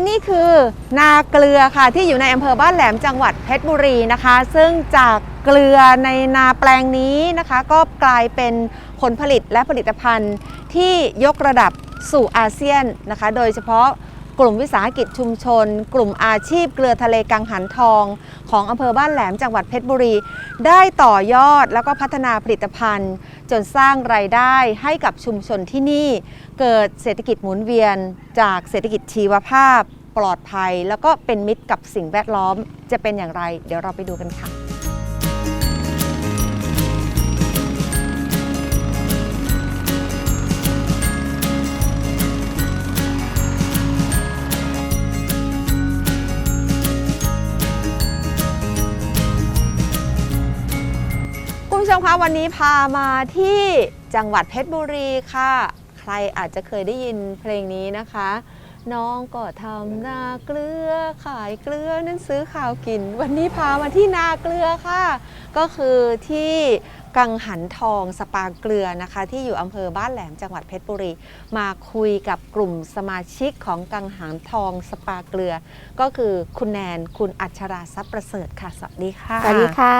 และนี่คือนาเกลือค่ะที่อยู่ในอำเภอบ้านแหลมจังหวัดเพชรบุรีนะคะ ซึ่งจากเกลือในนาแปลงนี้นะคะ ก็กลายเป็นผลผลิตและผลิตภัณฑ์ที่ยกระดับสู่อาเซียนนะคะ โดยเฉพาะกลุ่มวิสาหกิจชุมชน กลุ่มอาชีพเกลือทะเลกังหันทอง ของอำเภอบ้านแหลมจังหวัดเพชรบุรี ได้ต่อยอดแล้วก็พัฒนาผลิตภัณฑ์ จนสร้างรายได้ให้กับชุมชนที่นี่ เกิดเศรษฐกิจหมุนเวียนจากเศรษฐกิจชีวภาพ ปลอดภัย แล้วก็เป็นมิตรกับสิ่งแวดล้อม จะเป็นอย่างไร เดี๋ยวเราไปดูกันค่ะคุณผู้ชมคะวันนี้พามาที่จังหวัดเพชรบุรีค่ะ ใครอาจจะเคยได้ยินเพลงนี้นะคะ น้องก็ทำนาเกลือขายเกลือนั้นซื้อข้าวกิน วันนี้พามาที่นาเกลือค่ะ ก็คือที่กังหันทองสปาเกลือนะคะ ที่อยู่อำเภอบ้านแหลมจังหวัดเพชรบุรี มาคุยกับกลุ่มสมาชิกของกังหันทองสปาเกลือ ก็คือคุณแนนคุณอัชราทรัพย์ประเสริฐค่ะสวัสดีค่ะสวัสดีค่ะ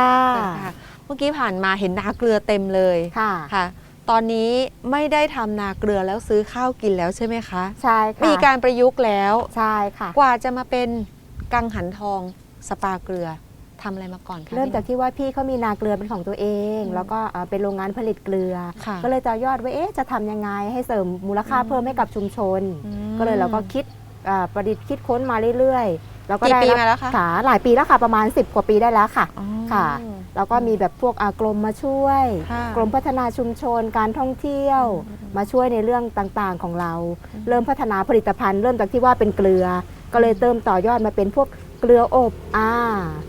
ค่ะเมื่อกี้ผ่านมาเห็นนาเกลือเต็มเลยค่ะค่ะ ตอนนี้ไม่ได้ทำนาเกลือแล้วซื้อข้าวกินแล้วใช่ไหมคะ ใช่ค่ะมีการประยุกต์แล้ว ใช่ค่ะ กว่าจะมาเป็นกังหันทองสปาเกลือทำอะไรมาก่อนคะเริ่มจากพี่ที่ว่าพี่เขามีนาเกลือเป็นของตัวเองอืมแล้วก็เอ่อเป็นโรงงานผลิตเกลือ ค่ะ ก็เลยจะยอดว่าเอ๊ะจะทำยังไงให้เสริมมูลค่าอืม เพิ่มให้กับชุมชน อืม ก็เลยเราก็คิดอ่าประดิษฐ์คิดค้นมาเรื่อยๆ แล้วก็กี่ได้ปีรับมาแล้วคะ ค่ะหลายปีแล้วค่ะประมาณ 10 กว่าปีได้แล้วค่ะ อ๋อค่ะ แล้วก็มีแบบพวกอ่ากรมมาช่วยค่ะกรมพัฒนาชุมชนการท่องเที่ยว มาช่วยในเรื่องต่างๆของเรา เริ่มพัฒนาผลิตภัณฑ์ เริ่มจากที่ว่าเป็นเกลือ ก็เลยเติมต่อยอดมาเป็นพวกเกลืออบอ่า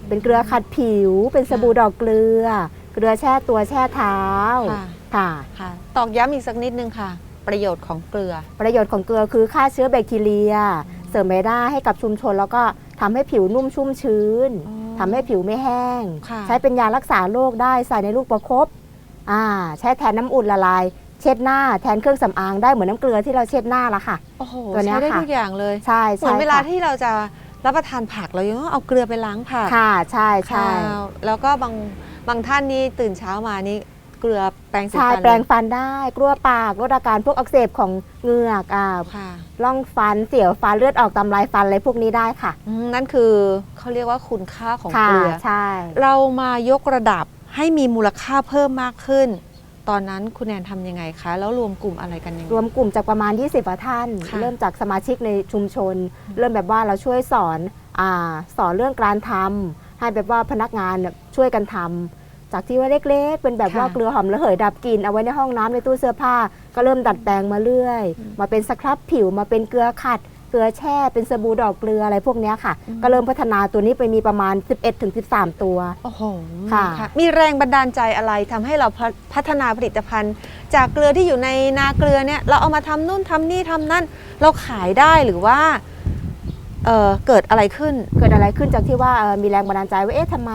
เป็นเกลือขัดผิว เป็นสบู่ดอกเกลือ เกลือแช่ตัวแช่เท้าค่ะค่ะค่ะตอกย้ำอีกสักนิดนึงค่ะ ประโยชน์ของเกลือ ประโยชน์ของเกลือคือฆ่าเชื้อแบคทีเรีย เสริมรายได้ให้กับชุมชนแล้วก็ทำให้ผิวนุ่มชุ่มชื้นอ๋อ ทำให้ผิวไม่แห้งค่ะใช้เป็นยารักษาโรคได้ใส่ในลูกประคบอ่าใช้แทนน้ำอุ่นละลาย เช็ดหน้าแทนเครื่องสำอางได้เหมือนน้ำเกลือที่เราเช็ดหน้าละค่ะโอ้โหตัวเนี้ยใช้ได้ค่ะทุกอย่างเลยใช่เหมืใช่อนเวลาค่ะที่เราจะรับประทานผักเรายังต้องเอาเกลือไปล้างผักค่ะใช่ใช่ค่ะแล้วก็บางบางท่านนี่ตื่นเช้ามานี่ เกลือแปรงสีใช่ฟันแปรงฟันได้กลัวปากลดอาการพวกอักเสบของเหงือกอ่าค่ะร่องฟันเสียวฟันเลือดออกตามลายฟันอะไรพวกนี้ได้ค่ะอืมนั่นคือเขาเรียกว่าคุณค่าของค่ะเกลือ ใช่ เรามายกระดับให้มีมูลค่าเพิ่มมากขึ้น ตอนนั้นคุณแนนทำยังไงคะ แล้วรวมกลุ่มอะไรกันยังไง รวมกลุ่มจากประมาณ 20กว่าท่าน ค่ะเริ่มจากสมาชิกในชุมชน เริ่มแบบว่าเราช่วยสอนอาสอนเรื่องการทำให้แบบว่าพนักงานเนี่ยช่วยกันทำ จากที่ว่าเล็กๆ เป็นแบบว่าเกลือหอมระเหยดับกลิ่นเอาไว้ในห้องน้ำในตู้เสื้อผ้า ก็เริ่มดัดแปลงมาเรื่อย มาเป็นสครับผิวมาเป็นเกลือขัด เกลือแช่เป็นสบู่ดอกเกลืออะไรพวกเนี้ยค่ะ ก็เริ่มพัฒนาตัวนี้ไปมีประมาณ 11-13 ตัวโอ้โหค่ะ มีแรงบันดาลใจอะไรทำให้เราพัฒพัฒนาผลิตภัณฑ์ จากเกลือที่อยู่ในนาเกลือเนี่ยเราเอามาทำนู่นทำนี่ทำนั่น เราขายได้หรือว่า เอ่อเกิดอะไรขึ้น เกิดอะไรขึ้นจากที่ว่าเอ่อมีแรงบันดาลใจว่าเอ๊ะทำไม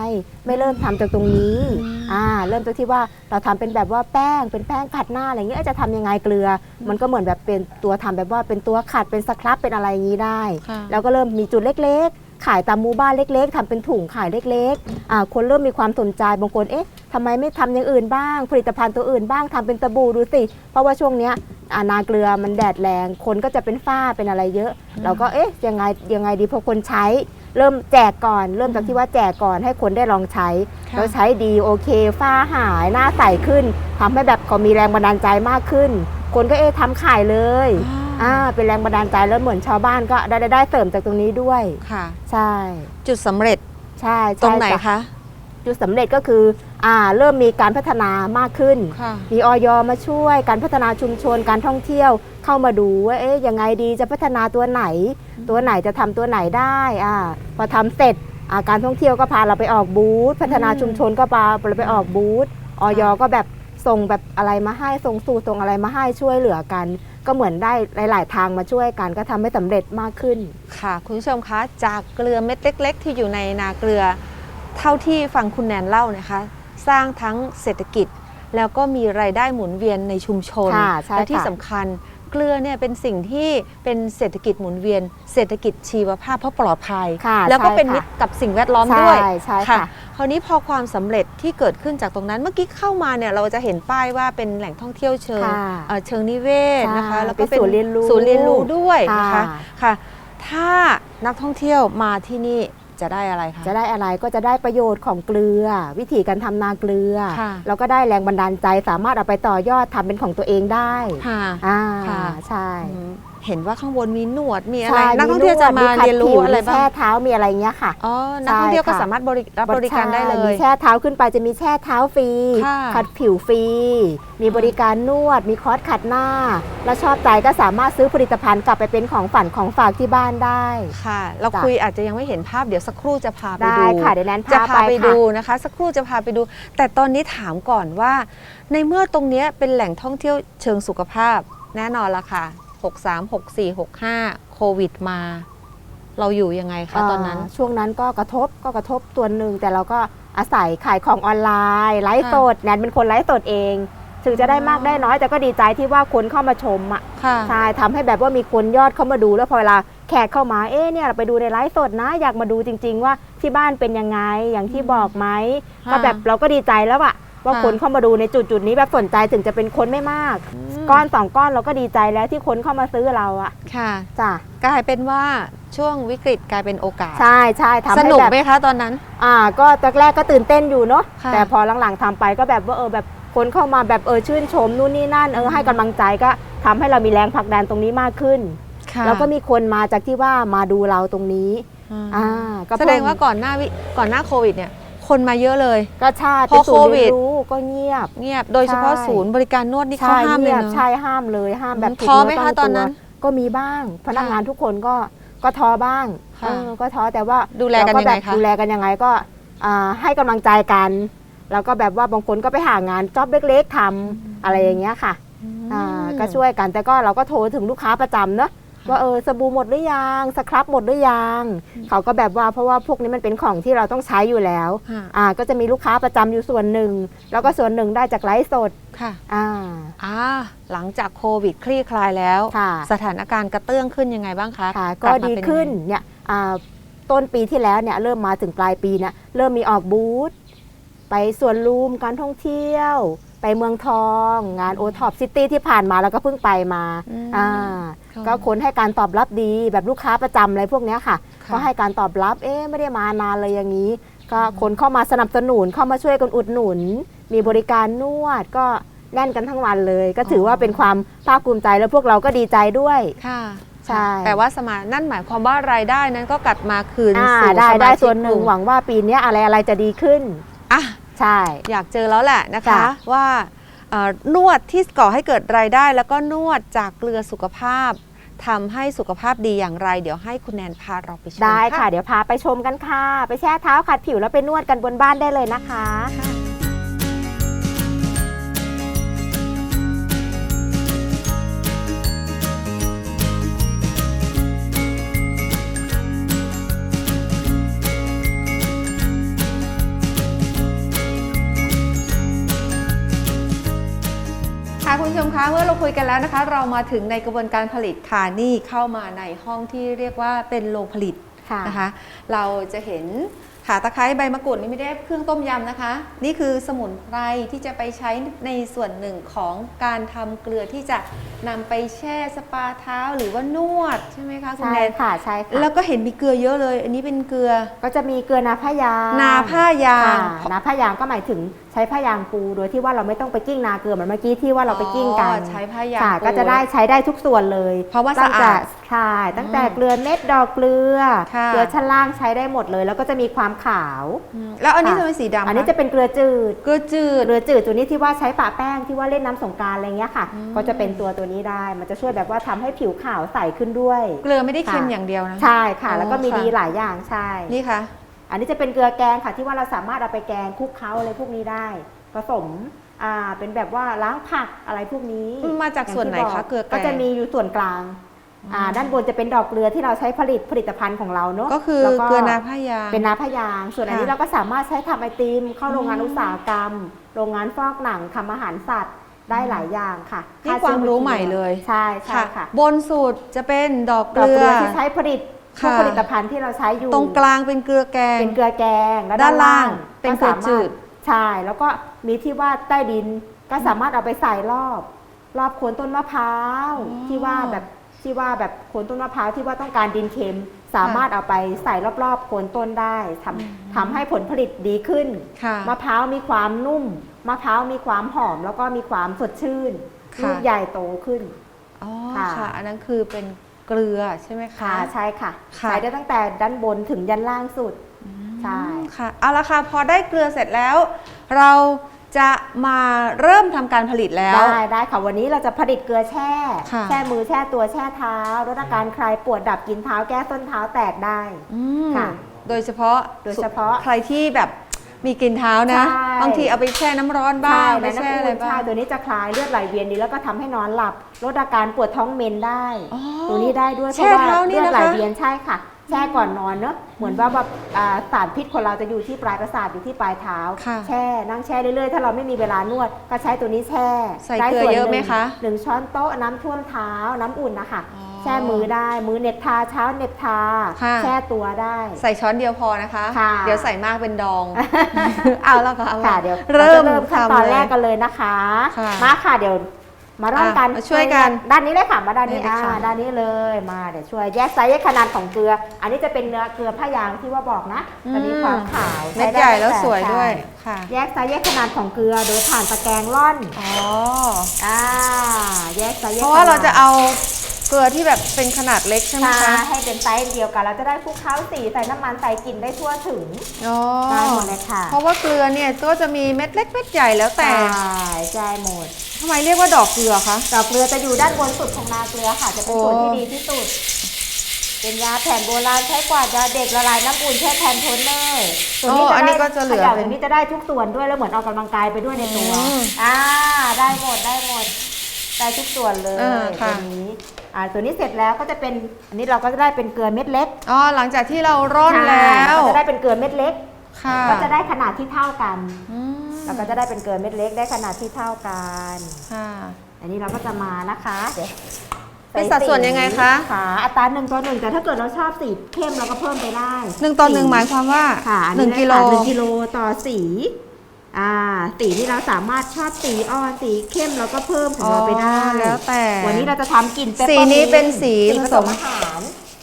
ไม่เริ่มทำจากตรงนี้อืมอ่าเริ่มจากที่ว่าเราทำเป็นแบบว่าแป้งเป็นแป้งขัดหน้าอะไรเงี้ยเอ๊ะจะทำยังไงเกลืออมันก็เหมือนแบบเป็นตัวทำแบบว่าเป็นตัวขัดเป็นสครับเป็นอะไรอย่างนี้ได้ ค่ะ แล้วก็เริ่มมีจุดเล็กๆ ขายตามหมู่บ้านเล็ก ๆทำเป็นถุงขายเล็กๆอ่าคนเริ่มมีความสนใจบางคนเอ๊ะทำไมไม่ทำอย่างอื่นบ้าง ผลิตภัณฑ์ตัวอื่นบ้างทำเป็นตะบูดูสิ เพราะว่าช่วงเนี้ยอ่านาเกลือมันแดดแรง คนก็จะเป็นฝ้าเป็นอะไรเยอะ เราก็เอ๊ะยังไงยังไงดีพอคนใช้เริ่มแจกก่อน เริ่มจากที่ว่าแจกก่อนให้คนได้ลองใช้ค่ะแล้วใช้ดีโอเคฝ้าหายหน้าใสขึ้นทำให้แบบเขามีแรงบันดาลใจมากขึ้น คนก็เอ๊ะทำขายเลย อ่าเป็นแรงบันดาลใจแล้วเหมือนชาวบ้านก็ได้ได้ได้เสริมจากตรงนี้ด้วย ค่ะ ใช่ จุดสำเร็จใช่ใช่ตรงไหนจ้คะ จุดสำเร็จก็คืออ่าเริ่มมีการพัฒนามากขึ้น ค่ะ มีออยมาช่วยการพัฒนาชุมชนการท่องเที่ยวเข้ามาดูว่าเอ๊ะยังไงดีจะพัฒนาตัวไหน ตัวไหนจะทำตัวไหนได้อ่าพอทำเสร็จอ่าการท่องเที่ยวก็พาเราไปออกบูธพัฒนาอืม ชุมชนก็พาเราไปออกบูธออยค่ะก็แบบส่งแบบอะไรมาให้ส่งสู่ส่งอะไรมาให้ช่วยเหลือกัน ก็เหมือนได้หลาย ๆ ทางมาช่วยกันก็ทำให้สำเร็จมากขึ้นค่ะ คุณผู้ชมคะจากเกลือเม็ดเล็ก ๆ ที่อยู่ในนาเกลือ เท่าที่ฟังคุณแนนเล่านะคะ สร้างทั้งเศรษฐกิจ แล้วก็มีรายได้หมุนเวียนในชุมชนค่ะใช่และที่ค่ะสำคัญเกกลือเนี่ยเป็นสิ่งที่เป็นเศรษฐกิจหมุนเวียน เศรษฐกิจชีวภาพเพราะปลอดภัยค่ะแล้วก็ใช่เป็นค่ะมิตรกับสิ่งแวดล้อมใช่ด้วยใช่ค่ะ คราวนี้พอความสำเร็จที่เกิดขึ้นจากตรงนั้น เมื่อกี้เข้ามาเนี่ยเราจะเห็นป้ายว่าเป็นแหล่งท่องเที่ยวเชิงค่ะเอ่อเชิงนิเวศนะคะใช่แล้วก็เป็นศูนย์เรียนรู้ศูนย์เรียนรู้ด้วยนะคะค่ะค่ะ ถ้านักท่องเที่ยวมาที่นี่จะได้อะไรคะจะได้อะไรก็จะได้ประโยชน์ของเกลือ วิธีการทำนาเกลือค่ะแล้วก็ได้แรงบันดาลใจสามารถเอาไปต่อยอดทำเป็นของตัวเองได้ค่ะอ่าค่ะใช่อืม เห็นว่าข้างบนมีหนวดมีอะไร ใช่นักท่องเที่ยวจะมาขัดเรียนรู้ผิวอะไรมีบ้าแช่งเท้ามีอะไรเงี้ยค่ะ อ๋อ นักท่องเที่ยวก็ใช่ค่ะสามารถบริรับบริการได้เลมีย แช่เท้าขึ้นไปจะมีแช่เท้าฟรีค่ะ ขัดผิวฟรี มีบริการนวด มีคอร์สขัดหน้า แล้วชอบใจก็สามารถซื้อผลิตภัณฑ์กลับไปเป็นของฝันของฝากที่บ้านได้ ค่ะ เราจ้ะคุยอาจจะยังไม่เห็นภาพเดี๋ยวสักครู่จะพาไปได้ดูค่ะเดี๋ยวแนนจะพาพาไปไปค่ะ ดูนะคะ สักครู่จะพาไปดู แต่ตอนนี้ถามก่อนว่า ในเมื่อตรงเนี้ยเป็นแหล่งท่องเที่ยวเชิงสุขภาพแน่นอนละค่ะ 63 64 65 โควิดมา เราอยู่ยังไงคะตอนนั้นาช่วงนั้นก็กระทบก็กระทบตัวหนึ่งแต่เราก็อาศัยขายของออนไลน์ไลฟ์สดแนนเป็นคนไลฟ์สดเอง ถึงจะได้มากได้น้อยแต่ก็ดีใจที่ว่าคนเข้ามาชมอะค่ะใช่ทำให้แบบว่ามีคนยอดเข้ามาดูแล้วพอเวลาแขกเข้ามาเอ๊ะเนี่ยเราไปดูในไลฟ์สดนะ อยากมาดูจริง ๆ ว่าที่บ้านเป็นยังไงอย่างที่บอกไหมค่ะก็แบบเราก็ดีใจแล้วอะ ว่าค่ะคนเข้ามาดูในจุดจุดๆนี้แบบสนใจถึงจะเป็นคนไม่มากมก้อนสองก้อนเราก็ดีใจแล้วที่คนเข้ามาซื้อเราอะค่ะจ้ะกลายเป็นว่าช่วงวิกฤตกลายเป็นโอกาส ใช่ใช่ทำสให้นุกแบบไหมคะตอนนั้น อ่า ก็ตอนแรกก็ตื่นเต้นอยู่เนาะค่ะแต่พอหลังๆทำไปก็แบบว่าเออแบบคนเข้ามาแบบเออชื่นชมนู่นนี่นั่นเออให้กำลังใจก็ทำให้เรามีแรงผลักดันตรงนี้มากขึ้นค่ะแล้วก็มีคนมาจากที่ว่ามาดูเราตรงนี้อ่าก็แสดงว่าก่อนหน้าวิก่อนหน้าโควิดเนี่ย คนมาเยอะเลย ก็ใช่พอเป็นศูนย์โควิเรีดยนรู้ก็เงียบ เงียบ โดยเฉพาะใช่ศูนย์บริการนวดนี่เขาใช่ห้ามเลยเงียบเนอะใช่ห้ามเลยห้ามแบบท้อไหมคะถูกตอนนั้นวก็มีบ้าง พนักงานทุกคนก็ก็ท้อบ้างค่ะเออก็ท้อแต่ว่าดูแลกันยังไงเราแบบคะดูแลกันยังไงก็อ่าให้กำลังใจกันแล้วก็แบบว่าบางคนก็ไปหางานจ็อบเล็กๆทำอะไรอย่างเงี้ยค่ะอ่าก็ช่วยกันแต่ก็เราก็โทรถึงลูกค้าประจำเนอะ ว่าเออสบู่หมดหรือยังสครับหมดหรือยังเขาก็แบบว่าเพราะว่าพวกนี้มันเป็นของที่เราต้องใช้อยู่แล้วค่ะอ่าก็จะมีลูกค้าประจำอยู่ส่วนหนึ่ง แล้วก็ส่วนหนึ่งได้จากไลฟ์สดค่ะอ่าอ่าหลังจากโควิดคลี่คลายแล้วค่ะสถานการณ์กระเตื้องขึ้นยังไงบ้างคะค่ะกก็ลับมาดีเป็ขึ้นยังไงเนี่ยอ่าต้นปีที่แล้วเนี่ยเริ่มมาถึงปลายปีเนี่ยเริ่มมีออกบูธไปสวนลุมการท่องเที่ยว ไปเมืองทองงานโอท็อปซิตี้ที่ผ่านมาแล้วก็เพิ่งไปมาอืมอ่าค่ะก็คนให้การตอบรับดีแบบลูกค้าประจำอะไรพวกเนี้ยค่ะค่ะ ก็ให้การตอบรับเอ๊ะไม่ได้มานานเลยอย่างนี้ ก็คนเข้ามาสนับสนุนเข้ามาช่วยกันอุดหนุน มีบริการนวดก็แน่นกันทั้งวันเลย ก็ถือว่าเป็นความภาคภูมิใจแล้วพวกเราก็ดีใจด้วยค่ะใช่แต่ว่าสมานั่นหมายความว่ารายได้นั้นก็กลับมาคืนอ่าสู่ได้สมาได้ชิกส่วนหนึ่งกลุ่มหวังว่าปีเนี้ยอะไรอะไรจะดีขึ้นอะ ใช่ อยากเจอแล้วแหละนะคะจ้ะว่าเอ่อนวดที่ก่อให้เกิดรายได้ แล้วก็นวดจากเกลือสุขภาพทำให้สุขภาพดีอย่างไร เดี๋ยวให้คุณแนนพาเราไปชมได้ค่ะ เดี๋ยวพาไปชมกันค่ะ ไปแช่เท้าขัดผิวแล้วไปนวดกันบนบ้านได้เลยนะคะ ผู้ชมคะเมื่อเราคุยกันแล้วนะคะ เรามาถึงในกระบวนการผลิตค่ะนี่เข้ามาในห้องที่เรียกว่าเป็นโรงผลิตค่ะนะคะ เราจะเห็นขาตะไคร้ใบมะกรูดนี่ไม่ได้เครื่องต้มยำนะคะ นี่คือสมุนไพรที่จะไปใช้ในส่วนหนึ่งของการทำเกลือที่จะนำไปแช่สปาเท้าหรือว่านวดใช่ไหมคะคุณใช่แนนค่ะใช่ค่ะแล้วก็เห็นมีเกลือเยอะเลย อันนี้เป็นเกลือก็จะมีเกลือนาผ้ายางนาผ้ายางค่ะนาผ้ายางก็หมายถึงใช้ผ้ายางปูโดยที่ว่าเราไม่ต้องไปกิ้งนาเกลือเหมือนเมื่อกี้ที่ว่าเราไปกิ้งกันอ๋อใช้ผ้ายางค่ะปูก็จะได้ใช้ได้ทุกส่วนเลย เพราะว่าตั้งสะอาดแต่ใช่ตั้งแต่อืมเกลือเม็ดดอกเกลือค่ะเกลือชั้นล่างใช้ได้หมดเลย แล้วก็จะมีความขาวอืมแล้วอันนี้ค่ะทำไมสีดำอันนี้คจะเป็นเกลือจืดเกลือจืดเกลือจืดตัวนี้ที่ว่าใช้ปะแป้งที่ว่าเล่นน้ำสงกรารอะไรเงี้ยค่ะอืมก็จะเป็นตัวตัวนี้ได้ มันจะช่วยแบบว่าทำให้ผิวขาวใสขึ้นด้วย เกลือไม่ได้เค็มค่ะอย่างเดียวนะใช่ค่ะอ๋อแล้วก็มีค่ะดีหลายอย่างใช่นี่ค่ะ อันนี้จะเป็นเกลือแกงค่ะที่ว่าเราสามารถเอาไปแกงคลุกเคล้าอะไรพวกนี้ได้ ผสมอ่าเป็นแบบว่าล้างผักอะไรพวกนี้มาจากส่วนไหนย่งที่คะบเกลือแกงก็จะมีอยู่ส่วนกลางอ่าด้านบนจะเป็นดอกเกลือที่เราใช้ผลิตผลิตภัณฑ์ของเราเนอะก็คือแล้วเกลือนาผ้ายางเป็นน้ำพะยาง ส่วนอันนี้ค่ะเราก็สามารถใช้ทำไอติมเข้าโรงงานอืมอุตสาหกรรม โรงงานฟอกหนังทำอาหารสัตว์ได้หลายอย่างค่ะนี่ความรู้ใหม่เลย ใช่ใช่ค่ะ บนสุดจะเป็นดอกเกดอกลืเกลืออที่ใช้ผลิต พวกค่ะ ผลิตภัณฑ์ที่เราใช้อยู่ตรงกลางเป็นเกลือแกง เป็นเกลือแกงและด้านล่างเป็นก็สามารถเกลือจืด ใช่แล้วก็มีที่ว่าใต้ดินก็สามารถเอาไปใส่รอบ รอบโคนต้นมะพร้าวอ๋อที่ว่าแบบที่ว่าแบบโคนต้นมะพร้าวที่ว่าต้องการดินเค็ม สามารถเอาไปใส่รอบๆโคนต้นได้ทำทำให้ผลผลิตดีขึ้น ค่ะ มะพร้าวมีความนุ่ม มะพร้าวมีความหอม แล้วก็มีความสดชื่นค่ะ ลูกใหญ่โตขึ้น อ๋อค่ะ ค่ะ อันนั้นคือเป็น เกลือใช่ไหมคะ ค่ะใช่ค่ะค่ะ ใช้ได้ตั้งแต่ด้านบนถึงยันล่างสุด ใช่ค่ะเอาละค่ะพอได้เกลือเสร็จแล้ว เราจะมาเริ่มทำการผลิตแล้ว ได้ได้ค่ะวันนี้เราจะผลิตเกลือแช่ ค่ะ แช่มือแช่ตัวแช่เท้าลดอาการคลายปวดดับกินเท้าแก้ส้นเท้าแตกได้ อืมค่ะโดยเฉพาะโดยเฉพาะ ใครที่แบบ มีกลินเท้านะ ใช่ บางทีเอาไปแช่น้ำร้อนบ้างไปและแช่น้ำอะไรอุ่นบ้าใช่ง ตัวนี้จะคลายเลือดไหลเวียนดีแล้วก็ทำให้นอนหลับลดอาการปวดท้องเมนได้ อ๋อตัวนี้ได้ด้วยเพแช่ราะว่าเท้านี่เลือดนะคะ ไหลเวียนใช่ค่ะแช่ก่อนนอนเนอะเหมือนว่าแบบอ่าสารพิษคนเราจะอยู่ที่ปลายประสาทอยู่ที่ปลายเท้า ค่ะ แช่นั่งแช่เรื่อยๆ ถ้าเราไม่มีเวลานวด ก็ใช้ตัวนี้แช่ใส่ได้เกลือส่วนเยอะไหมนึ่งคะ หนึ่งช้อนโต๊ะน้ำท่วมเท้าน้ำอุ่นนะคะ อ๋อแช่มือได้มือเหน็บทาเช้าเหน็บทา ค่ะ แช่ตัวได้ ใส่ช้อนเดียวพอนะคะ ค่ะเดี๋ยวใส่มากเป็นดอง เอาแล้วค่ะเอาค่ะละเดี๋ยวเริ่มาจะเริ่มขั้นตอนทำเลย แรกกันเลยนะคะ ค่ะมาค่ะเดี๋ยวมาเริ่มกันอะมาช่วยกันด้านนี้เลยค่ะมาด้านนี้นี่เลยอ่าค่ะ ด้านนี้เลยมาเดี๋ยวช่วยแยกไซส์แยกขนาดของเกลือ อันนี้จะเป็นเนื้อเกลือผ้ายางที่ว่าบอกนะจะมีความขาวเม็ดช้ไใหญ่แล้วตั้งต่สวยด้วยใช่ค่ะ แยกไซส์แยกขนาดของเกลือโดยผ่านตะแกรงร่อนอ๋อ อ่าแยกไซส์แยกเพราะว่าขนดเราจะเอา เกลือที่แบบเป็นขนาดเล็กใช่ไหมใช่คะให้เป็นไซส์เดียวกัน เราจะได้คลุกเคล้าสีใส่น้ำมันใส่กลิ่นได้ทั่วถึงอ๋อได้หมดเลยค่ะ เพราะว่าเกลือเนี่ยก็จะมีเม็ดเล็กเม็ดใหญ่แล้วแต่ใช่ใช่หมดทำไมเรียกว่าดอกเกลือคะดอกเกลือจะอยู่ด้านบนสุดของนาเกลือค่ะ จะเป็นส่วนโอ้ที่ดีที่สุด เป็นยาแผนโบราณใช้กวาดยาเด็กละลายน้ำอุ่นแช่แทนโทนเนอร์ตัวนี้อ๋อจะอันนี้ได้ก็จะเหลือขยับเป็ตัวนนี้จะได้ทุกส่วนด้วยแล้วเหมือนออกกำลังกายไปด้วยในตัวอืมอ่าได้หมดได้หมดได้ทุกส่วนเลยอ่าค่ะตัวนี้ อ่าตัวนี้เสร็จแล้วก็จะเป็นอันนี้เราก็จะได้เป็นเกลือเม็ดเล็กอ๋อหลังจากที่เราร่อนแล้วใช่ก็จะได้เป็นเกลือเม็ดเล็กค่ะก็จะได้ขนาดที่เท่ากันอืมแล้วก็จะได้เป็นเกลือเม็ดเล็กได้ขนาดที่เท่ากันค่ะอันนี้เราก็จะมานะคะเดี๋ยวเป็นสัดส่วนยังไงคะค่ะอัตราหนึ่งต่อหนึ่งแต่ถ้าเกิดเราชอบสีเข้มเราก็เพิ่มไปได้หนึ่งต่อหนึ่งหมายความว่าค่ะอัหนึ่งได้กิโลค่ะหนึ่งกิโลต่อสี อ่าสีที่เราสามารถชอบสีอ่อนสีเข้มเราก็เพิ่มของเราไปได้อ๋อแล้วแต่ วันนี้เราจะทำกลิ่นเปปสีเปอร์นี้มิต์เป็นสีกลิ่นผผสสมมอาหาร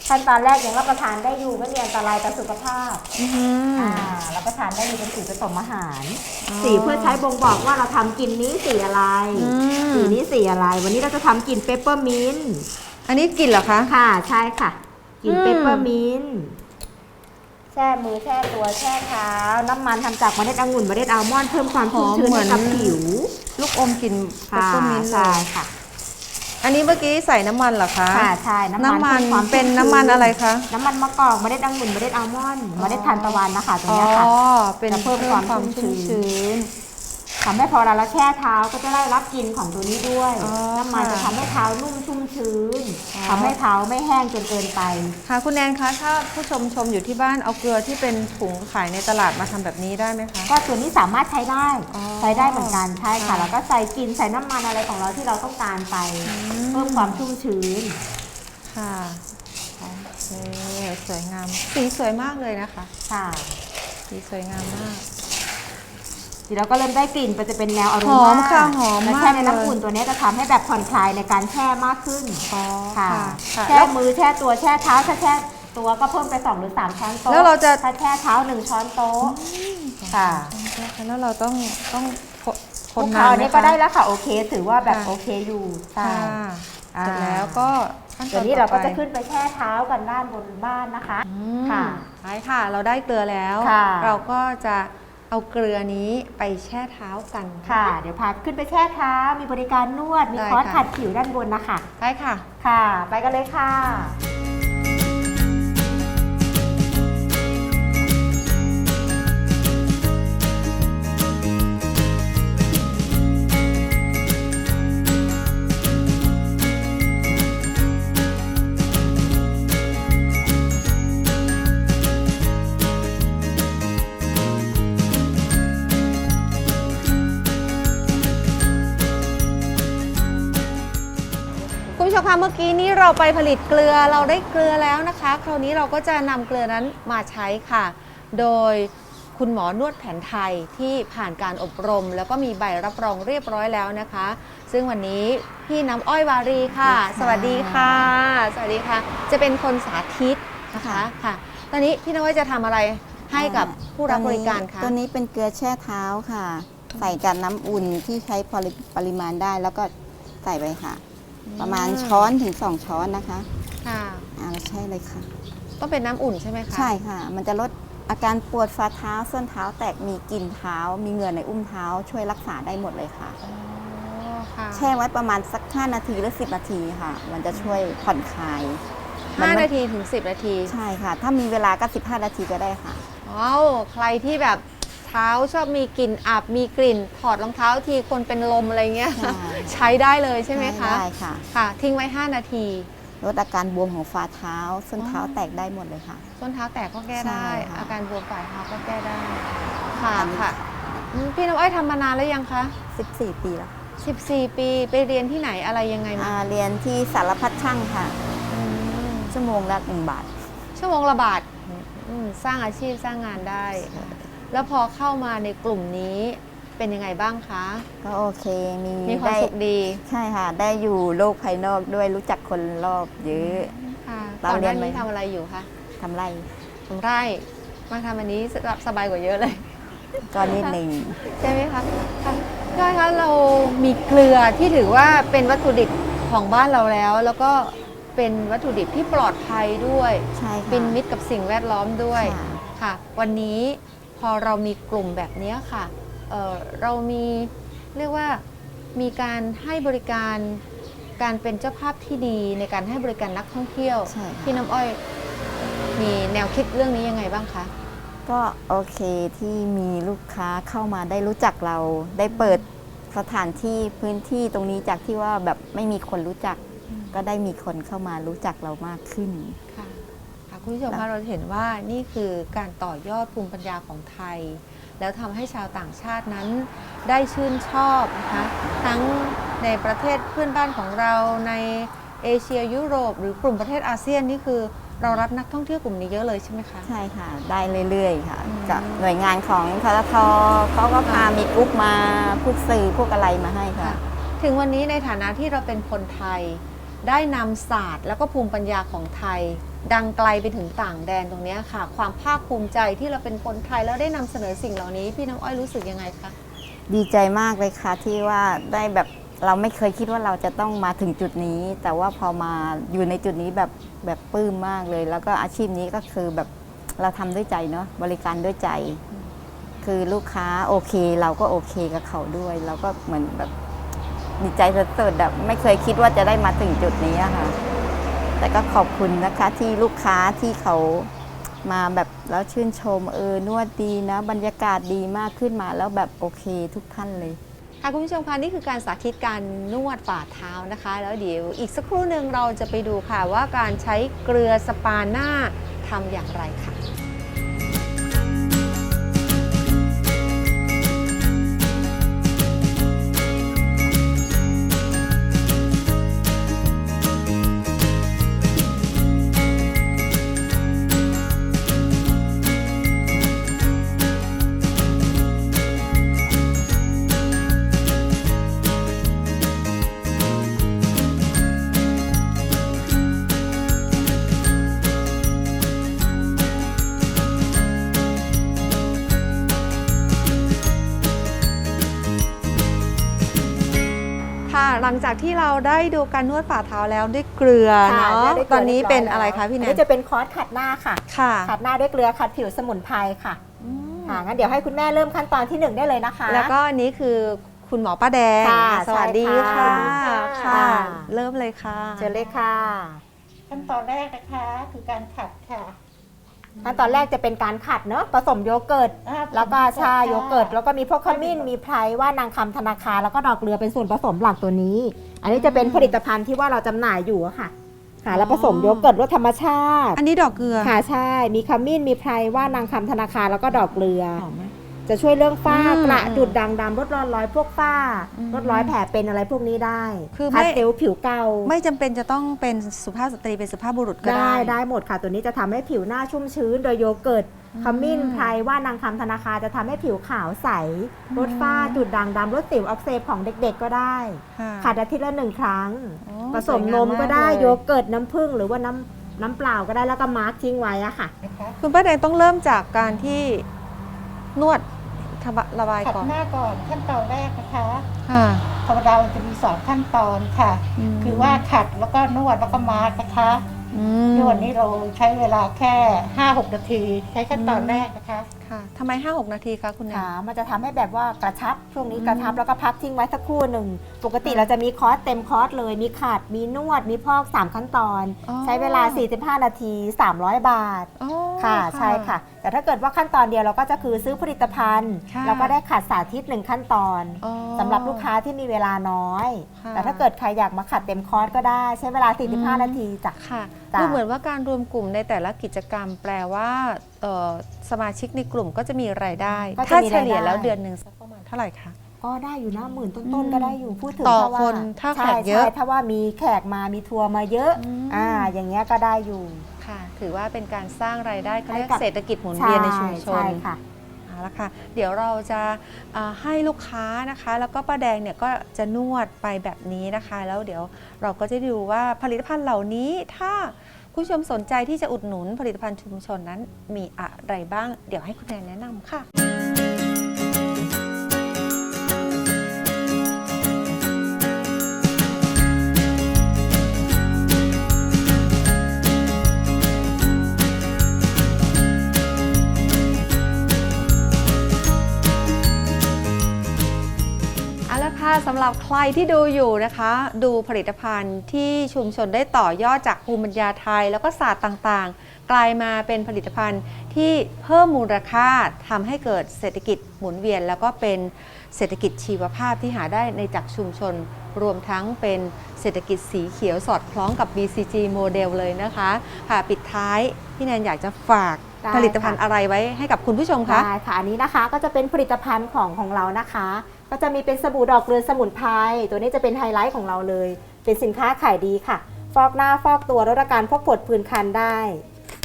ขั้นตอนแรกยังรับประทานได้อยู่ไม่มีอันตรายต่อสุขภาพอื้อหืออ่ารับประทานได้อยู่เป็นสีผสมอาหารอ๋อสีเพื่อใช้บ่งบอกว่าเราทำกลิ่นนี้สีอะไร อืมสีนี้สีอะไร วันนี้เราจะทำกลิ่นเปปเปอร์มินต์อันนี้กลิ่นเหรอคะ ค่ะใช่ค่ะกลิ่นอืม เปปเปอร์มินต์ แช่มือแช่ตัวแช่เท้า น้ำมันทำจากเมล็ดองุ่นเมล็ดอัลมอนด์เพิ่มความชุ่มชื้นให้กับผิวลูกอมกลิ่นเปปค่ะเปอร์มินต์เลใช่ยค่ะ อันนี้เมื่อกี้ใส่น้ำมันเหรอคะค่ะใช่น้ำมันน้ำมันพิ่ความเป็นชุ่ชื้น้ำมันอะไรคะ น้ำมันมะกอกเมล็ดองุ่นเมล็ดอัลมอนด์เมล็ดทานตะวันนะคะตรงอ๋อ เนี้ยค่ะเป็นจะเพิ่มความชุ่มชื้น ทำให้พอเราแช่เท้าก็จะได้รับกลิ่นของตัวนี้ด้วยอ๋อน้ำมันค่ะจะทำให้เท้านุ่มชุ่มชื้นอ๋อ ทำให้เท้าไม่แห้งจนเกินไป ค่ะคุณแนนคะถ้าผู้ชมชมอยู่ที่บ้านเอาเกลือที่เป็นถุงขายในตลาดมาทำแบบนี้ได้ไหมคะ ก็ตัวนี้สามารถใช้ได้อ๋อใช้ได้เหมือนกันใช่ค่ะค่ะ แล้วก็ใส่กลินใส่น้ำมันอะไรของเราที่เราต้องการไป เพิ่มความชุ่มชื้น ค่ะโอเคสวยงาม สีสวยมากเลยนะคะ ค่ะ สีสวยงามมาก ทีเราก็เริ่มได้กลิ่นไปจะเป็นแนวอารหอมค่ะหอมแล้วมากแช่ในเลยน้ำอุ่นตัวนี้จะทำให้แบบผ่อนคลายในการแช่มากขึ้นอ๋อค่ะค่ะแช่มือแช่ตัวแช่เท้าถ้าแช่ตัวก็เพิ่มไปสองหรือสามช้อนโต๊ะแล้วเราจะ ถ้าแช่เท้าหนึ่งช้อนโต๊ะค่ะแล้วเราต้องต้องคคนนเขานานไหมนี่คะก็ได้แล้วค่ะ โอเค ถือว่าแบบค่ะโอเคอยู่ใช่ ค่ะอ่า เสร็จแล้วก็ขั้นตเดี๋อยวนนี้เราก็ต่อไปจะขึ้นไปแช่เท้ากันด้านบนบ้านนะคะอืมค่ะ ใช่ค่ะ เราได้เกลือแล้ว ค่ะ เราก็จะ เอาเกลือนี้ไปแช่เท้ากันค่ะ เดี๋ยวพาขึ้นไปแช่เท้า มีบริการนวด มีได้คอร์สค่ะขัดผิวด้านบนนะคะ ใช่ค่ะ ค่ะ ไปกันเลยค่ะ เมื่อกี้นี้เราไปผลิตเกลือเราได้เกลือแล้วนะคะ คราวนี้เราก็จะนำเกลือนั้นมาใช้ค่ะ โดยคุณหมอนวดแผนไทยที่ผ่านการอบรม แล้วก็มีใบรับรองเรียบร้อยแล้วนะคะ ซึ่งวันนี้พี่น้ำอ้อยวารีค่ะ สวัสดีค่ะ สวัสดีค่ะ จะเป็นคนสาธิตนะคะค่ะ ตอนนี้พี่น้ำอ้อยจะทำอะไรให้กับผู้รับบริการคะตัวนี้เป็นเกลือแช่เท้าค่ะ ใส่กับน้ำอุ่นที่ใช้ปริปริมาณได้แล้วก็ใส่ไปค่ะ ประมาณช้อนถึง2ช้อนนะคะค่ะอ่าเราแช่เลยค่ะ ต้องเป็นน้ำอุ่นใช่ไหมคะใช่ค่ะ มันจะลดอาการปวดฝ่าเท้าส้นเท้าแตกมีกลิ่นเท้า มีเหงื่อในอุ้มเท้า ช่วยรักษาได้หมดเลยค่ะ อ๋อค่ะแช่ไว้ประมาณสัก 5 นาทีหรือ 10 นาทีค่ะ มันจะช่วยผ่อนคลายห้ามันาทีถึง10นาทีใช่ค่ะ ถ้ามีเวลาก็15 นาทีก็ได้ค่ะ ว้าวใครที่แบบเท้าชอบมีกลิ่นอับมีกลิ่น ถอดรองเท้าทีคนเป็นลมอะไรเงี้ย ใช่ ใช้ได้เลยใช่ไหมคะได้ค่ะ ค่ะ ทิ้งไว้ 5 นาที ลดอาการบวมของฝ่าเท้าส้นเท้าอ๋อแตกได้หมดเลยค่ะ ส้นเท้าแตกก็แก้ได้ ใช่ค่ะอาการบวมฝ่าเท้าก็แก้ได้ ค่ะอันนี้ ค่ะอืมพี่น้ำอ้อยทำมานานแล้วยังคะ 14 ปีแล้ว14 ปีไปเรียนที่ไหนอะไรยังไงมาอ่าเรียนที่สารพัดช่างค่ะ อืมชั่วโมงละหนึ่งบาท ชั่วโมงละบาทอืมสร้างอาชีพสร้างงานได้ แล้วพอเข้ามาในกลุ่มนี้เป็นยังไงบ้างคะ ก็โอเคมีมีความได้สุขดี ใช่ค่ะ ได้อยู่โลกภายนอกด้วยรู้จักคนรอบเยอะค่ะเราก่อนหเรียน้านไหมนี้ทำอะไรอยู่คะทำไรทำไร่มาทำอันนี้สบายกว่าเยอะเลยก็นิดหนึ่งใช่ไหมคะค่ะพี่อ้อยคะเรามีเกลือที่ถือว่าเป็นวัตถุดิบของบ้านเราแล้ว แล้วก็เป็นวัตถุดิบที่ปลอดภัยด้วยใช่ค่ะเป็นมิตรกับสิ่งแวดล้อมด้วยค่ะค่ะวันนี้พ อเรามีกลุ่มแบบนี้ค่ะเอ่อเรามีเรียกว่ามีการให้บริการการเป็นเจ้าภาพที่ดีในการให้บริการนักท่องเที่ยวใช่ค่ะพี่น้ำอ้อยมีแนวคิดเรื่องนี้ยังไงบ้างคะก็โอเคที่มีลูกค้าเข้ามาได้รู้จักเราได้เปิดสถานที่พื้นที่ตรงนี้จากที่ว่าแบบไม่มีคนรู้จัก ก็ได้มีคนเข้ามารู้จักเรามากขึ้นค่ะ ค่ะคุณผู้ชมแล้คะวเราเห็นว่านี่คือการต่อยอดภูมิปัญญาของไทย แล้วทำให้ชาวต่างชาตินั้นได้ชื่นชอบนะคะ ทั้งในประเทศเพื่อนบ้านของเราในเอเชียยุโรป หรือกลุ่มประเทศอาเซียนนี่คือเรารับนักท่องเที่ยวกลุ่มนี้เยอะเลยใช่ไหมคะใช่ค่ะ ได้เรื่อยๆค่ะอืมจากหน่วยงานของทททเขาก็พามีกรุ๊ปมาพวกสื่อพวกอะไรมาให้ค่ะค่ะ ถึงวันนี้ในฐานะที่เราเป็นคนไทย ได้นำศาสตร์ แล้วก็ภูมิปัญญาของไทย ดังไกลไปถึงต่างแดนตรงนี้ค่ะ ความภาคภูมิใจที่เราเป็นคนไทยแล้วได้นำเสนอสิ่งเหล่านี้ พี่น้ำอ้อยรู้สึกยังไงคะดีใจมากเลยค่ะที่ว่าได้แบบเราไม่เคยคิดว่าเราจะต้องมาถึงจุดนี้ แต่ว่าพอมาอยู่ในจุดนี้แบบแบบปลื้มมากเลย แล้วก็อาชีพนี้ก็คือแบบเราทำด้วยใจเนาะบริการด้วยใจ คือลูกค้าโอเค เราก็โอเคกับเขาด้วย เราก็เหมือนแบบดีใจสุดๆแบบไม่เคยคิดว่าจะได้มาถึงจุดนี้ค่ะ แต่ก็ขอบคุณนะคะที่ลูกค้าที่เขามาแบบแล้วชื่นชมเออนวดดีนะบรรยากาศดีมากขึ้นมาแล้วแบบโอเคทุกท่านเลย ค่ะคุณผู้ชมคะนี่คือการสาธิตการนวดฝ่าเท้านะคะ แล้วเดี๋ยวอีกสักครู่หนึ่งเราจะไปดูค่ะว่าการใช้เกลือสปาหน้าทำอย่างไรค่ะ จากที่เราได้ดูการนวดฝ่าเท้าแล้วด้วยเกลือค่ะเนาะได้กลืตอนนี้เป็นรียบยอะไรคะพี่แนอันนี้จะเป็นคอร์สขัดหน้าค่ะค่ะขัดหน้าด้วยเกลือขัดผิวสมุนไพรค่ะอืมค่ะงั้นเดี๋ยวให้คุณแม่เริ่มขั้นตอนที่หนึ่งได้เลยนะคะ แล้วก็อันนี้คือคุณหมอป้าแดงค่ะสวัสดีค่ะใช่ค่ะค่ะค่ะ เริ่มเลยค่ะเชิญเลยค่ะ ขั้นตอนแรกนะคะคือการขัดค่ะ ขั้นตอนแรกจะเป็นการขัดเนาะผสมโยเกิร์ตอ่าแล้วก็ชาค่ะโยเกิร์ตแล้วก็มีพวกขมิ้นมีไพรว่านางคำธนาคารแล้วก็ดอกเกลือเป็นส่วนผสมหลักตัวนี้ อันนี้จะเป็นผลิตภัณฑ์ที่ว่าเราจำหน่ายอยู่อะค่ะค่ะแล้วผสมโยเกิร์ตรสธรรมชาติอันนี้ดอกเกลือค่ะใช่มีขมิ้นมีไพรว่านางคำธนาคารแล้วก็ดอกเกลือ หอมไหม จะช่วยเรื่องฝ้าอืมกระจุดด่างดำลดรอนรอยพวกฝ้าอืมลดรอยแผลเป็นอะไรพวกนี้ได้คือไม่พาสเทลผิวเก่าไม่จำเป็นจะต้องเป็นสุภาพสตรีเป็นสุภาพบุรุษก็ได้ ได้ได้หมดค่ะ ตัวนี้จะทำให้ผิวหน้าชุ่มชื้น โดยโยเกิร์ตอืมขมิ้นไพรว่านางคำธนาคารจะทำให้ผิวขาวใสลดฝ้าอืม จุดด่างดำลดสิวอักเสบของเด็กๆ ก็ได้ ค่ะ ขัดอาทิตย์ละหนึ่งครั้ง โอ้ผสมสวยนงามมมากก็ได้เลย โยเกิร์ตน้ำผึ้งหรือว่าน้ำน้ำเปล่าก็ได้แล้วก็มาร์กทิ้งไว้อะค่ะนะคะคุณป้าแดงต้องเริ่มจากการที่นวด ทบะระบายขัดก่อนหน้าก่อนขั้นตอนแรกนะคะค่ะธรรมดามันจะมีสองขั้นตอนค่ะมคือว่าขัดแล้วก็นวดแล้วก็มาร์กนะคะอืมนวดนี้เราใช้เวลาแค่ 5-6 นาที ใช้ขั้นตอนแรกนะคะ ค่ะทำไม 5-6 นาทีคะคุณแนนค่ะมันจะทำให้แบบว่ากระชับช่วงนี้อืมกระชับแล้วก็พักทิ้งไว้สักครู่หนึ่ง ปกติเราจะมีคอร์สเต็มคอร์สเลย มีขัด มีนวด มีพอก 3 ขั้นตอน อ๋อ ใช้เวลา 45 นาที 300 บาท อ๋อ ค่ะใช่ค่ะ แต่ถ้าเกิดว่าขั้นตอนเดียวเราก็จะคือซื้อผลิตภัณฑ์ค่ะ แล้วก็ได้ขัดสาธิตหนึ่งขั้นตอนอ๋อ สำหรับลูกค้าที่มีเวลาน้อย ค่ะแต่ถ้าเกิดใครอยากมาขัดเต็มคอร์สก็ได้ใช้เวลา อืม 45 นาทีจ้ะ ค่ะจ้ะ ดูเหมือนว่าการรวมกลุ่มในแต่ละกิจกรรมแปลว่าเอ่อ สมาชิกในกลุ่มก็จะมีรายได้ ก็จะถ้ามีเฉรายได้ลี่ยแล้วเดือนหนึ่งสักประมาณเท่าไหร่คะ ก็ได้อยู่นะหมื่นอืต้นมๆก็ได้อยู่พูดถึงต่อถ้าว่าคนถ้าแขใช่กเยอะใช่ถ้าว่ามีแขกมามีทัวร์มาเยอะอืมอ่าอย่างเงี้ยก็ได้อยู่ ค่ะ ถือว่าเป็นการสร้างรายได้เขาเรียกให้กับ เศรษฐกิจหมุนเวียนในชุมชน ใช่ค่ะ เอาละค่ะ เดี๋ยวเราจะอ่าให้ลูกค้านะคะ แล้วก็ป้าแดงเนี่ยก็จะนวดไปแบบนี้นะคะ แล้วเดี๋ยวเราก็จะดูว่าผลิตภัณฑ์เหล่านี้ถ้าคุณ ผู้ชมสนใจที่จะอุดหนุนผลิตภัณฑ์ชุมชนนั้นมีอะไรบ้าง เดี๋ยวให้คุณแนนแนะนำค่ะ หรับใครที่ดูอยู่นะคะ ดูผลิตภัณฑ์ที่ชุมชนได้ต่อยอดจากภูมิปัญญาไทย แล้วก็ศาสตร์ต่างๆ กลายมาเป็นผลิตภัณฑ์ที่เพิ่มมูลค่าทำให้เกิดเศรษฐกิจหมุนเวียน แล้วก็เป็นเศรษฐกิจชีวภาพที่หาได้ในจากชุมชน รวมทั้งเป็นเศรษฐกิจสีเขียวสอดคล้องกับ BCG โมเดลเลยนะคะค่ะปิดท้ายพี่แนนอยากจะฝากผลิตภัณฑ์อะไรไว้ให้กับคุณผู้ชมคะ ได้ค่ะอันนี้นะคะก็จะเป็นผลิตภัณฑ์ของของเรานะคะ ก็จะมีเป็นสบู่ดอกเกลือสมุนไพรตัวนี้จะเป็นไฮไลท์ของเราเลย เป็นสินค้าขายดีค่ะ ฟอกหน้าฟอกตัวลดอาการพวกผดผื่นคันได้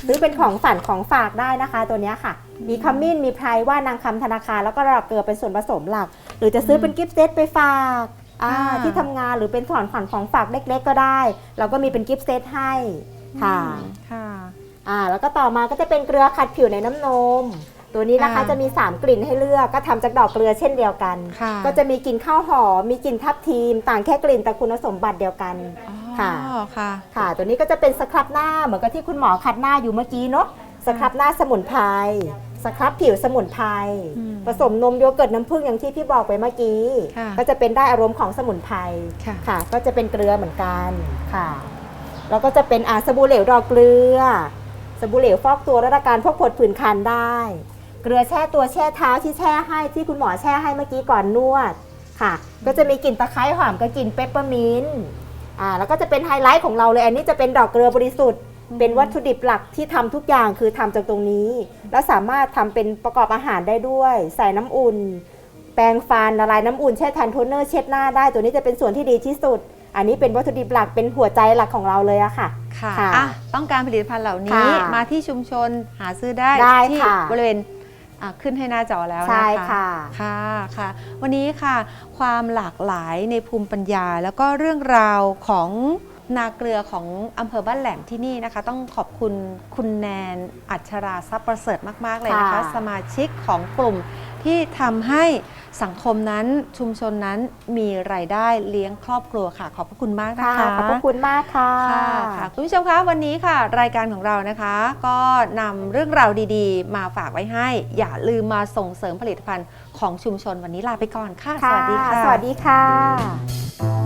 หรือเป็นของฝันของฝากได้นะคะ ตัวเนี้ยค่ะ มีขมิ้นมีไพรว่านางคำธนาคารแล้วก็ดอกเกลือเป็นส่วนผสมหลัก หรือจะซื้อเป็นกิฟต์เซตไปฝากอ่าอ่าที่ทำงานหรือเป็นของฝันของฝากเล็ก ๆ ก็ได้ เราก็มีเป็นกิฟต์เซตให้ค่ะค่ะอ่าแล้วก็ต่อมาก็จะเป็นเกลือขัดผิวในน้ำนม ตัวนี้นะคะค่ะจะมี 3 กลิ่นให้เลือกก็ทำจากดอกเกลือเช่นเดียวกัน ค่ะก็จะมีกลิ่นข้าวหอมมีกลิ่นทับทีม ต่างแค่กลิ่นแต่คุณสมบัติเดียวกัน ค่ะ อ๋อค่ะ ค่ะ ตัวนี้ก็จะเป็นสครับหน้าเหมือนกับที่คุณหมอขัดหน้าอยู่เมื่อกี้เนาะสครับหน้าสมุนไพรสครับผิวสมุนไพรอืมผสมนมโยเกิร์ตน้ำผึ้งอย่างที่พี่บอกไปเมื่อกี้ ค่ะก็จะเป็นได้อารมณ์ของสมุนไพรค่ะ ค่ะ ก็จะเป็นเกลือเหมือนกันค่ะแล้วก็จะเป็นอาสบู่เหลวดอกเกลือ สบู่เหลวฟอกตัวลดอาการพวกผดผื่นคันได้ เกลือแช่ตัวแช่เท้าที่แช่ให้ที่คุณหมอแช่ให้เมื่อกี้ก่อนนวดค่ะ ก็จะมีกลิ่นตะไคร้หอมกับกลิ่นเปปเปอร์มินต์อ่าแล้วก็จะเป็นไฮไลท์ของเราเลย อันนี้จะเป็นดอกเกลือบริสุทธิ์ เป็นวัตถุดิบหลักที่ทำทุกอย่างคือทำจากตรงนี้ แล้วสามารถทำเป็นประกอบอาหารได้ด้วย ใส่น้ำอุ่น แปรงฟันละลายน้ำอุ่นแช่แทนโทนเนอร์เช็ดหน้าได้ ตัวนี้จะเป็นส่วนที่ดีที่สุด อันนี้เป็นวัตถุดิบหลักเป็นหัวใจหลักของเราเลยอะค่ะค่ะค่ะอะต้องการผลิตภัณฑ์เหล่านี้ค่ะมาที่ชุมชนหาซื้อได้ได้ที่ค่ะบริเวณ อะขึ้นให้หน้าจอแล้วนะคะใช่ค่ะค่ะค่ะ วันนี้ค่ะ ความหลากหลายในภูมิปัญญา แล้วก็เรื่องราวของ นาเกลือของอำเภอบ้านแหลมที่นี่นะคะ ต้องขอบคุณคุณแนนอัชราทรัพย์ประเสริฐมาก ๆ เลยนะคะ ค่ะ สมาชิกของกลุ่มที่ทำให้สังคมนั้นชุมชนนั้นมีรายได้เลี้ยงครอบครัวค่ะ ขอบพระคุณมากนะค่ะ คะ ขอบพระคุณมากค่ะ ค่ะค่ะคุณผู้ชมคะวันนี้ค่ะ รายการของเรานะคะ ก็นำเรื่องราวดีๆ มาฝากไว้ให้ อย่าลืมมาส่งเสริมผลิตภัณฑ์ของชุมชนวันนี้ลาไปก่อนค่ะ สวัสดีค่ะ สวัสดีค่ะ